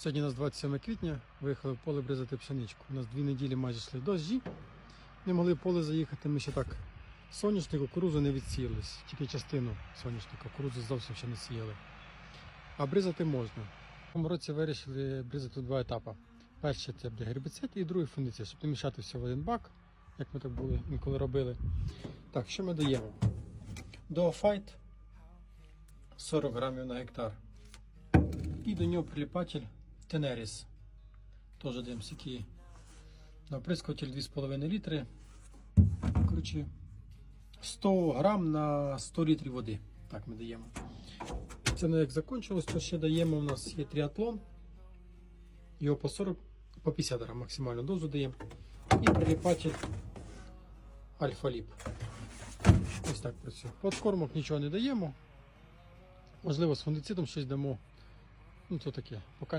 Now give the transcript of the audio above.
Сьогодні у нас 27 квітня, виїхали в поле бризати пшеничку. У нас дві неділі майже йшли дощі. Не могли в поле заїхати, ми ще так соняшник, кукурузу не відсіялись, тільки частину соняшника, кукурузу зовсім ще не сіяли. А бризати можна. В цьому році вирішили бризати два етапи. Перший це буде гербіцид і другий фунгіцид, щоб не мішати все в один бак, як ми так були інколи робили. Так, що ми даємо? Дуофайт 40 грамів на гектар. І до нього приліпатель Тенеріс. Теж даємо сіки. На оприскуватель 2,5 літри. Коротше, 100 грам на 100 літрів води. Так ми даємо. Це не як закінчилось, то ще даємо. У нас є тріатлон. Його по 40, по 50 грам максимальну дозу даємо. І приліпатель Альфа-Ліп. Ось так працює. Подкормок нічого не даємо. Можливо, з фундицидом щось дамо. Ну, то таке.